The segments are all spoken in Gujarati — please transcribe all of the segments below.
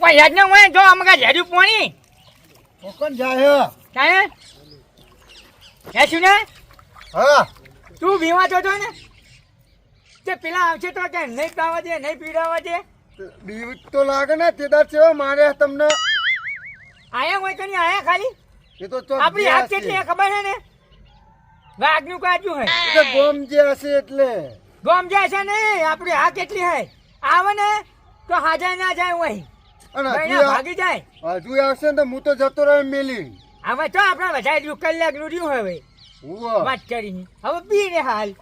કોઈ યાદ ના હોય જો અમે ઝેર્યું પોણી. કોકન જાય કાંઈ ને? હા. તું બીવા તો ને? તે પેલા આવશે તો કે નહીં પાવા દે નહીં પીડાવા દે. બીક તો લાગે ને તે દાડ ચેવા મારે તમને. આયા હોય કે નહીં આયા ખાલી? એ તો આપણી હાથ કેટલી ખબર છે ને? વાઘનું કાજુ હે. તો ગોમ જે હશે એટલે. ગોમ જે છે ને? આપણી હા કેટલી હે? આવે ને? તો હાજર ના જાય હોય. અને ભાગી જાય? હજુ આવશે ને તો હું તો જતો રહ્યો મેલી. હવે તો આપણે બધા કલાકનું રહ્યું હવે. વાત કરીને. હવે પી હાલ.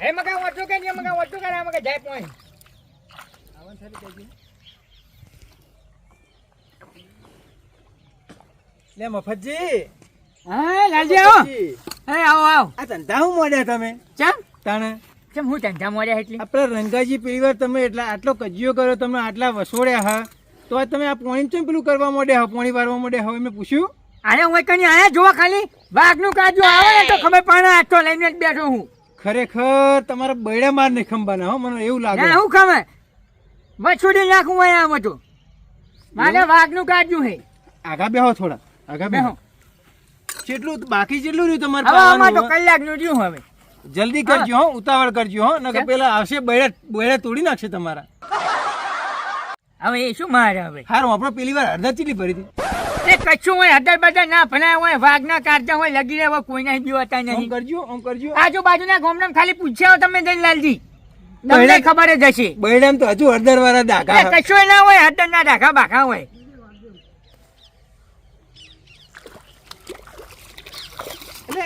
હે મગા ઓટો કે નહીં મગા ઓટો કરે મગા જાય પોઈ લે મફતજી. હા લાલજી આવો. હે આવો આવો. આ ધંધા હું મોડ્યા તમે? ચમ? તાણે? ચમ હું ધંધા મોર્યા એટલે? આપણે રંગાજી પેલી વાર તમે એટલા આટલો કજિયો કર્યો તમે આટલા વસોડ્યા હા. તો તમે આ પોણી ચમ પેલું કરવા માંડ્યા હા? પોણી વારવા માંડ્યા હવે મેં પૂછ્યું. અરે હું કઈ આયા જોવા ખાલી? વાઘનું કાજુ આવે ને તો ખબર પડે આ લઈને જ બેઠો હું. ખરેખર તમારા બૈડા માર નહીં ખંભાના હો મને એવું લાગે. ના હું ખમે? મછુડી નાખું અહીંયા બધું મારે વાઘનું કાજુ હે. આગા બેહો થોડા આગા બેહો. કેટલું બાકી જેટલું રહ્યું તમારે હવે આમાં તો કલાક રહ્યું હવે. જલ્દી કરજો હો ઉતાવળ કરજો હો નકર પેલા આવશે બૈડા બૈડા તોડી નાખશે તમારા. હવે એ શું મારે હવે? હારું આપણે પેલી વાર અડધા ચીલી ભરી હતી. એ કચ્છું હોય હદર બધા ના ભણાય હોય વાઘના કાઢતા હોય લગી રહ્યા હોય કોઈ નહીં બીવાતા નહીં. કરજો આમ કરજો. આજુબાજુના ગામડામાં ખાલી પૂછ્યા તમે જઈને લાલજી. તમને ખબર જ હશે. બૈડામ તો હજુ હળદર વાળા દાખા કશું ના હોય હળદર ના ઢાકા બાખા હોય.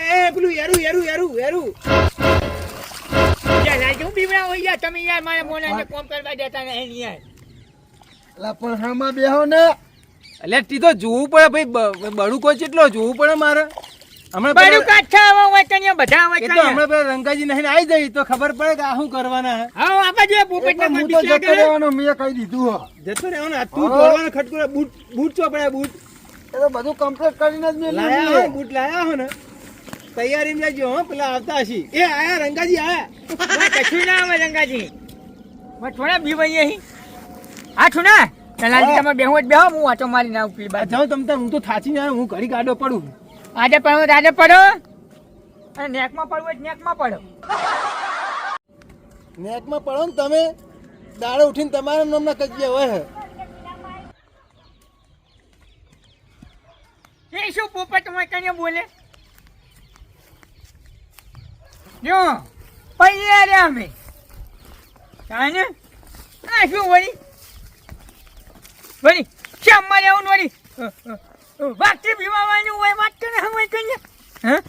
એ પેલું યારું યારું યારું યારું યાર બીવડા હોય યાર તમે યાર મારા મોનાને કોમ કરવા દેતા નહીં યાર. અલા પણ હામાં બેહો ને. એટલે તી તો જોવું પડે ભાઈ બડું કોઈ કેટલો જોવું પડે મારે? હમણાં બડું કાઠા આવા હોય કન્યા બધા એ તો હમણાં પેલા રંગાજી નહીં આવી જઈ તો ખબર પડે કે આ શું કરવાના હા. આપા જોઈએ પોપટ તો હું તો જતો રહેવાનો મેં કહી દીધું હો. જતો રહેવાનો તું. દોડવાનો ખટકો બૂટ બૂટ ચો બૂટ. એ તો બધું કમ્પ્લીટ કરીને જ લાયા મેં. હો બૂટ લાયા હો ને. તૈયારી લેજો હો પેલા આવતા હશી એ આયા રંગાજી આયા. કશું ના આવે રંગાજી. મેં થોડા બી ભાઈ અહીં હા છું ના ચલાજી તમે બેહો જ બેહો હું વાંચો મારી ના ઉપલી બાજુ. જાઉં તમ હું તો થાચી જાય હું ઘડી ગાડો પડું. આજે પડો આજે પડો. અને નેકમાં પડવું હોય નેકમાં પડો. નેકમાં પડો ને તમે દાડે ઉઠીને તમારા નામના કજિયા હોય હે. એ શું પોપટ હોય કને બોલે? જો પૈયા રે અમે. કાને આ શું વળી? વળી, શ્યામ મારે આવું વળી? વાગતી બીવાવાનું હોય વાત કરે હવે કને હા?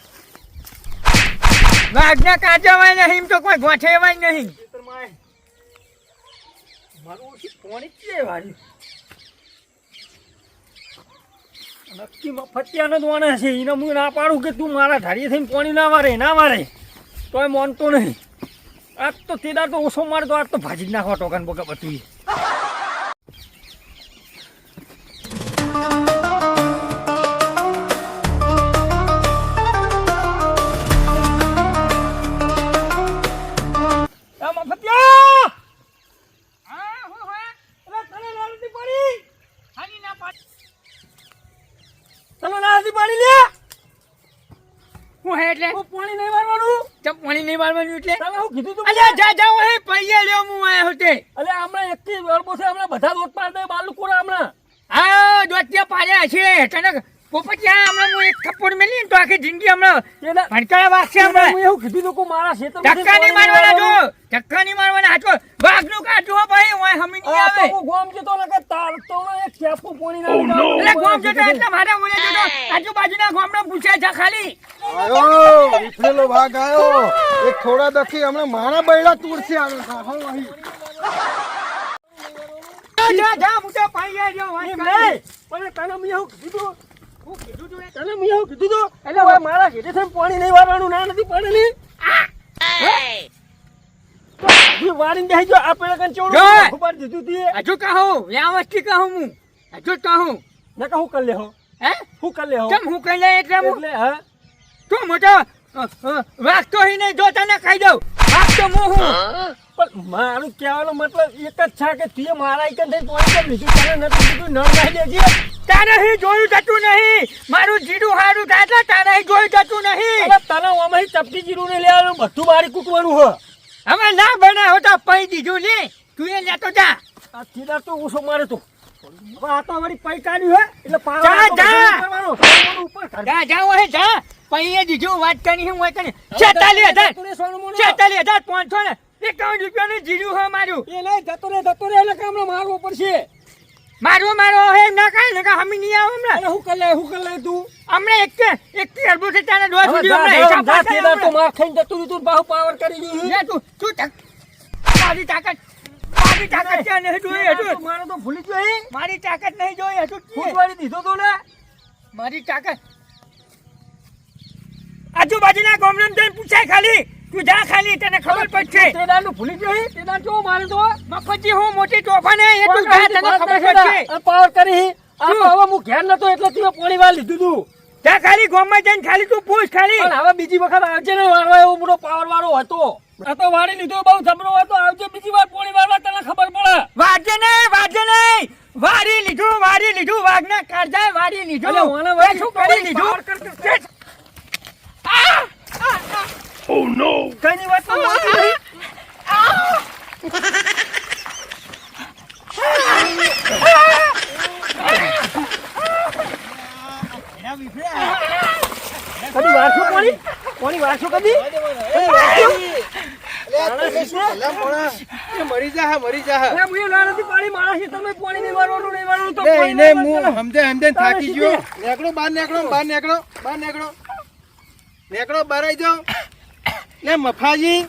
વાઘના કાચા હોય નહીં તો કોઈ ગોઠેવાય નહીં. નક્કી ફટિયાનો જ વાણે છે. એને હું ના પાડું કે તું મારા ધારીએ થઈને પોણી ના વારે ના વારે. તોય માનતો નહીં. આજ તો તેદાર તો ઓછો મારતો, આજ તો ભાજી નાખો ટોકન બોકા બધું. એટલે તને હું કીધું તું? અલ્યા જા જા હે પૈયા લ્યો હું આયો હોતે અલે હમણાં એકથી અરબો છે હમણાં બધા દોત પાડ દે બાલુકોરા હમણાં આ દોત્યા પાડ્યા છે તને પોપટિયા હમણાં હું એક થપ્પડ મેલી તો આખી જિંદગી હમણાં ભણકારા વાગશે હમણાં હું એવું કીધું તું કે મારા ખેતરમાંથી ધક્કા નહીં મારવાના જો. ધક્કા નહીં મારવાના હાચો વાઘનું કાઢો ભાઈ હું હમી નહીં આવે હું ગોમ જતો ને કે તાર તો ને એક પોણી ના એટલે ગોમ જતો એટલે મારા ઓલે જતો આજુબાજુના ગામડા પૂછ્યા જા ખાલી આયો વિફરેલો ભાગ આયો એક થોડા દખી હમણાં મારા બૈડા તૂરશે આવે હો અહીં જા, જા જા હું તો જો વાત એમ પણ તને મેં એવું કીધું હું કીધું તું? તને મેં એવું કીધું તું એટલે હવે મારા ખેતર થઈને પાણી નહીં વારવાનું ના નથી પાણી વાળી વારીને બેસી ગયો આ પેલા કાન ચોળું જો. ખબર દીધું તી હજુ કહો વ્યવસ્થિત કહું હું હજુ કહું ને કહું કર લેહો હે. હું? કર લે હો. કેમ હું કહી લે એટલે હું? એટલે હા. તું મોટો અ, તો હી નહીં જો તને કહી દઉં. વાગતો હું હું? પણ મારું કહેવાનો મતલબ એક જ છે કે તે મારા એક થઈ પોણી કેમ બીજું તને નથી બીજું નળ નાખી દેજે. તારે હી જોયું જતું નહીં. મારું જીડું હારું થાય તારે હી જોયું જતું નહીં. તને આમાં ચપટી જીરું ને લેવાનું બધું મારી કૂટવાનું હો. હવે ના બનાવો તો પૈ દીધું લે. તું એ લેતો જા. આ સીધા તો ઓછો મારે તો. આ તો વળી પૈ હે એટલે જા, પાવર જા. કરવાનો. કરવાનો ઉપર. કાઢ. જા જાઓ જા. પૈયે દીધું વાત કરી હું કરી. છેતાલીસ હજાર. જતો રે સોનું મોનું. છેતાલીસ હજાર પાંચસો ને એકાવન રૂપિયાનું જીડું હે મારું. એ નહીં જતો રે જતો રે એટલે કામનો મારવો પડશે. મારું મારો હે ના કાંઈ ને હમી નહીં આવો હમણાં. હું કર લે હું કર લે તું. હમણાં એક એક થી અડબો છે તારા દોઢ સુધી હમણાં. હિસાબ જા, તો માર ખાઈને જતું તું બહુ પાવર કરી દીધું તું તું તક તાકાત મારી તાકાત ક્યાં નહીં જોઈ હજુ. મારે તો ભૂલી ગયો હે. મારી તાકાત નહીં જોઈ હજુ. ફૂટવાડી દીધો તો ને મારી તાકાત. આજુબાજુના ગામડામાં જઈને પૂછાય ખાલી. તું જા ખાલી તને ખબર પડશે. તે દાડનું ભૂલી ગયો હે. તે દાડ મારે તો? મફતજી હું મોટી તોફાન હે, એ તું જા તને ખબર પડશે. પાવર કરી આ હવે હું ઘેર નતો એટલે તું પોણી વાર લીધું તું. જા ખાલી ગામમાં જઈને ખાલી તું પૂછ ખાલી. પણ હવે બીજી વખત આવજે ને વાળવા એવો મોટો પાવર વાળો હતો. આ તો વાળી લીધો બહુ જબરો હતો. આવજે બીજી વાર પોણી વારવા તને ખબર પડે. વાજે નહીં વાજે નહીં. વારી લીધું વારી લીધું વાઘના કાળજા વારી લીધું. અલે ઓને વારી શું કરી લીધું? ઓ નો! આ! વાત તો કદી નહીં. કદી કોની પોણી કદી કદી કદી મરી જા મરી જા પાડી મારા છે તમે પાણી નહીં વાળવાનું નહીં વાળવાનું તો પોણી એને હું સમજે સમજે થાકી ગયો. નીકળો બહાર નીકળો બહાર નીકળો બહાર નીકળો. નીકળો બહાર આવી જાઓ. ને મફાજી.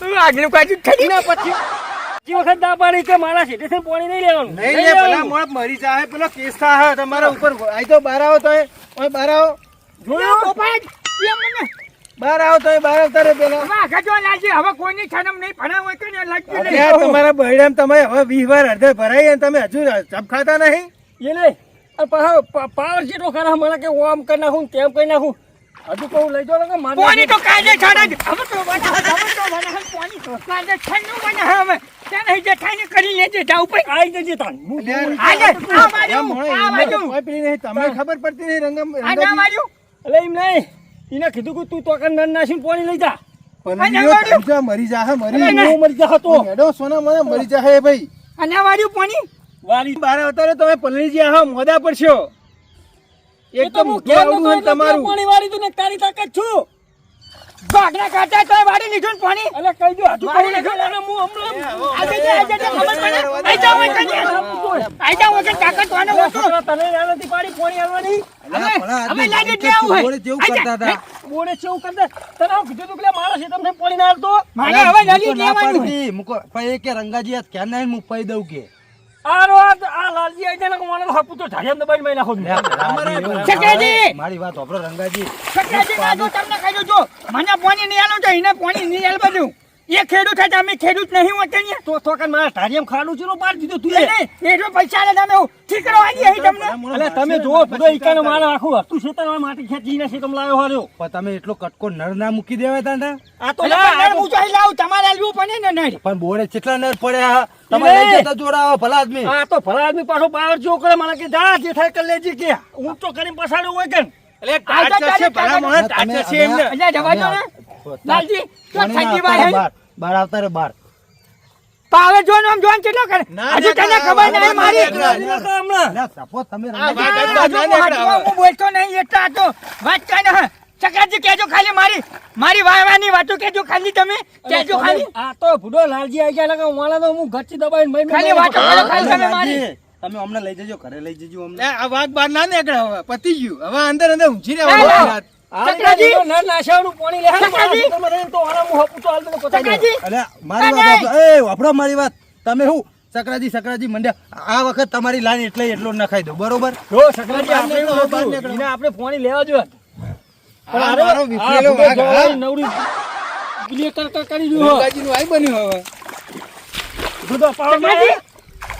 વાઘનું કાચું થઈ ના પછી. બીજી વખત ના પાણી કે મારા છે તેથી પોણી નહીં લેવાનું. નહીં લે પેલા મોણ મરી જાય પેલો કેસ થાય તમારા ઉપર આવી તો બહાર આવો તો ઓય બહાર આવો. જોયો? પોપટ એમ મને બહાર આવો તો બહાર આવતા પેલા વાઘ જો લાગી હવે કોઈની છનમ નહીં ભણાવો હોય કે ને લાગતી નહીં તમારા બૈરામ તમે હવે વીસ વાર અડધે ભરાઈ અને તમે હજુ ચપખાતા નહીં એ નહીં પાવર જેટલો ખરા મને કે આમ કરી નાખું તેમ કરી નાખું હજુ કહું લઈ જાઓ કે મારે કોની તો કાયદે છોડા. હવે તો હવે તો બનાવ, કોની તો કાજે છન્નું મને હવે. ત્યાં નહીં જેઠાઈને કરી લેજે, જાઉં પઈ. આવી જજે તાન આજે, આ બાજુ, આ બાજુ. તો નહીં તમને ખબર પડતી નહીં રંગમ આ બાજુ. એટલે એમ નહીં એને કીધું કે તું તો નન નાસીને પોણી લઈ જા. પણ મરી જા એટલે મરી. મરી જા તો. મેડો સોના મને મરી જાહે ભાઈ. આ વાર્યું પાણી. વારી બાર અવતારે તમે પલળી જ્યાં હા મોદા પડશો. એ તો નતો હોય તમારું. પોણી વાળી તો ને તારી તાકાત છું. વાઘના કાટા તો વાળી લીધું પાણી. અલે કહી દો મારી કહું લીધું એટલે હું હમણાં આજે જે આજે જે ખબર પડે. આઈ જાવ આઈ વગર તાકાત અરે તને ના નથી પાડી પોણી આવવાની આઈ જા. બોલે એવું કરતા તને હું કીધું તું કે મારા તમને પોણી ના આવતો મારે હવે લેવાનું હોય. કે રંગાજી હાથ ક્યાં નહીં હું દઉં કે આ રો આ આ લાલજી આઈ જાય ને મને હપુ તો ઝાડિયા દબાઈ મેં નાખો! મારી વાત હોભળો રંગાજી સક્રાજી ના જો તમને કહી દઉં જો, મને પોની નહીં આલો તો એને પોની નહીં આલ બધું. એ ખેડૂત હતા, અમે ખેડૂત નહીં હોતા ને. તો તો કન મારા ધારિયમ ખાડું ચેલો પાડ દીધું તું લે. એ જો પૈસા લે તમે ઠીકરો આવી અહીં તમને. અલે તમે જો બધો ઈકાનો મારા આખું હતું ખેતરમાં માટી ખેંચીને નથી તમે લાવ્યો હાર્યો પણ તમે એટલો કટકો નર ના મૂકી દેવા તા ને? આ તો નર અહીં લાવું, તમારે આલવું પડે ને નર. પણ બોરે કેટલા નર પડ્યા? તમે લઈ જતા જોડાવો ભલા આદમી. આ તો ભલા આદમી પાછો પાવર જો કરે મને કે જા જે થાય કર લેજે કે. હું તો કરીને પસાડ્યો હોય કે એટલે આ છે, ભલા. ટાચ તમે છે એમને. એટલે જવા દો ને. લાલજી, તો રે વાય બાર. બાર આવતા રે બાર. પાવર જોન આમ જોન કેટલો કરે. ના, તને ખબર નહીં મારી? ના, હમણાં. સપોઝ તમે હું બોલતો નહીં એટલા તો વાત કઈ ન ચકાજી કેજો ખાલી મારી મારી વાવાની વાતો કેજો ખાલી તમે. કેજો ખાલી. આ તો ભૂડો લાલજી આવી ગયા લાગે વાળા તો હું ગચ્ચી દબાઈને ખાલી વાતો કરો ખાલી તમે મારી. તમે અમને લઈ જજો ઘરે લઈ જજો અમને. આ વાત બહાર ના નીકળે હવે પતી ગયું. હવે અંદર અંદર ઊંચી રહેવાનું મારા વાત આપો. એ વાપરો મારી વાત. તમે હું? સકરાજી સકરાજી મંડ્યા. આ વખત તમારી લાઈન એટલે એટલો નખાઈ દો બરોબર? જો આપણે પોણી લેવા નવરી કરી રહ્યો. બન્યું હવે ભૂડો પાવર ચકાજી મારે.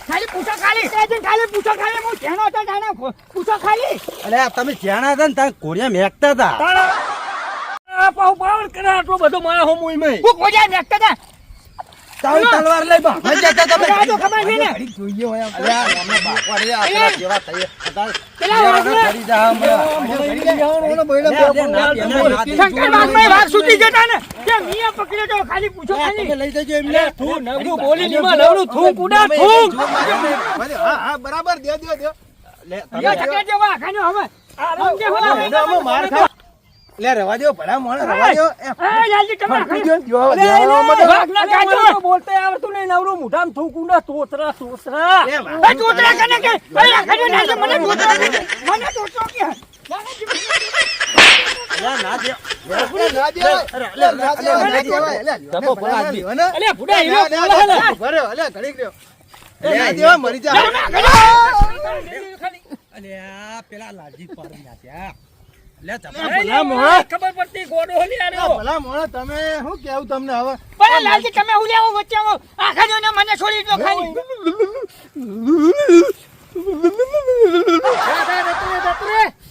ખાલી પૂછો ખાલી તેજન ખાલી પૂછો ખાલી હું જેનો હતો જાણે પૂછો ખાલી અરે તમે જ્યાં હતા ને ત્યાં કોરિયા મેકતા હતા તારા આ પાવર કરે આટલો બધો મારા હો મે હું કોરિયા મેકતા હતા તારી તલવાર લઈ બા ભાઈ જતા તમે તો ખબર છે ને જોઈએ હોય. અલ્યા, હમણાં બાપા રે, આ કેવા થઈએ. અત્યારે પેલા વાઘને- ફરી જા હમણાં. શંકર બાપા વાઘ સુધી જતા ને તે મિયા પકડ્યો તો ખાલી પૂછો ખાલી. લઈ જજો એમને. તું નવરું બોલી નીમાં નવરું થૂંક ઉડા તમે થૂંક. જો મારે- હા હા બરાબર દે દે દે. લે, તમે- યો છકડા જેવો હવે. આરામ જે હોય માર ખા લે રવા દો ભલા મોણ રવા દો એ જલ્દી તમે જો અરે, અરે, ના અરે, કાઢો. તો બોલતા આવડતું નહીં નવરું મોઢામાં થૂંક ઉડા તોતરા તોતરા. એ તોતરા કને કે? અરે આખાનો ના મને તોતરા કે મને તોતરો પેલા લાજી. ખબર પડતી કેવું તમને હવે ભલા લાલજી તમે હું આવો આખાનો મને છોડી દો ખાલી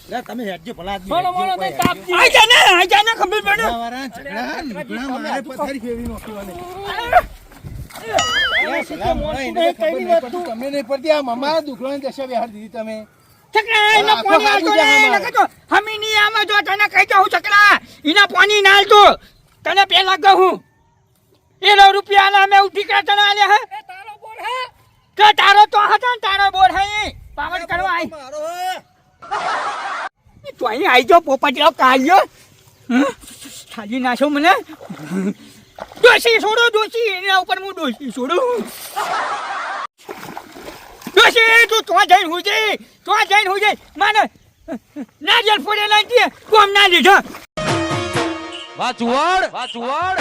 લે, તમે હેડજો ભલા આદમી, આઈ આઈ ઝઘડા, મારે પથારી ફેરવી. તમે નહીં પડતી આ દશા દીધી તમે. પાણી ને. તો હમી ની આમાં જો તને કહી દઉં ચકડા એના પાણી ના તને પેલા કહું એનો રૂપિયા ના મેં ઉઠી કરા તને આલ્યા હે? તારો બોલ હે? તો તારો તો હતા ને તારો બોર હે પાવન કરવા આઈ મારો હે. તો અહીં આઈ જો પોપટીઓ કાઢ્યો હં? ખાલી નાખો મને. દોશી છોડો દોશી એના ઉપર હું દોશી છોડું. દોશી તું તો જઈને હુજે તો જઈને હુજે માને નારિયેલ ફોડે નાખીએ કોમ ના લીધો. વાહ ચુવાડ વાહ ચુવાડ